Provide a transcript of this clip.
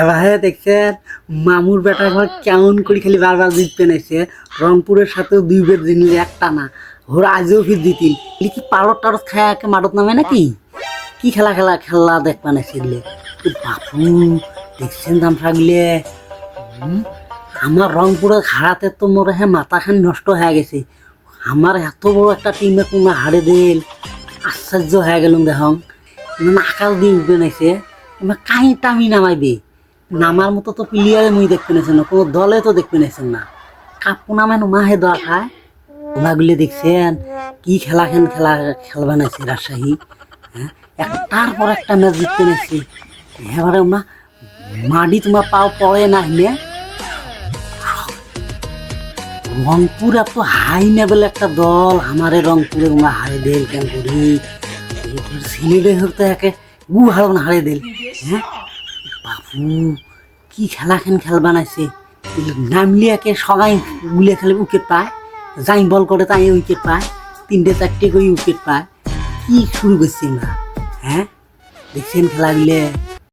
এবার দেখছেন, মামুর বেটা ঘর কেমন করে খালি বারবার জিততে নাইছে রংপুরের সাথেও দুই বের জিনিস একটা না। ওরা আজও ফির এগুলি কি পারত টারত খায় একে মারত নামে নাকি? কি খেলা খেলা খেলা দেখবা না সেগুলো বাপু, দেখছেন দাম থাকলে আমার রংপুরের হারাতে তো মোর হ্যাঁ মাথাখান নষ্ট হয়ে গেছে। আমার এত বড় একটা টিমে তোমরা হারে দিল। আশ্চর্য হয়ে গেলাম দেখং আকাল দিয়ে উঠবে নাইছে। কাহি টামি নামাইবে নামার মতো তো প্লেয়ারে মুই দেখতে নাইছেন না, কোনো দলে তো দেখতে নাইছেন না। কাপু নামে মাহে দোয়া খায়। ওনাগুলি দেখছেন, কি খেলা খেন খেলা খেলবা নাইছে রাজশাহী হ্যাঁ? একটার পর একটা ম্যাচ জিততে নাইছে এবারে মা মাটি তোমার পাও পড়ে না হিনে। রংপুর এত হাই লেভেল একটা দল, আমারে রংপুরে তোমরা হারে দিল কেন করি? সিলেটে হতে একে গু হারব না হারে দিল হ্যাঁ? বাবু, কি খেলা খেন খেল বানাইছে? নামলি একে সবাই গুলে খেলে উইকেট পায়। যাই বল করে তাই উইকেট পায়। তিনটে চারটে করে উইকেট পায়। কি শুরু করছি আমরা হ্যাঁ? দেখছেন খেলা দিলে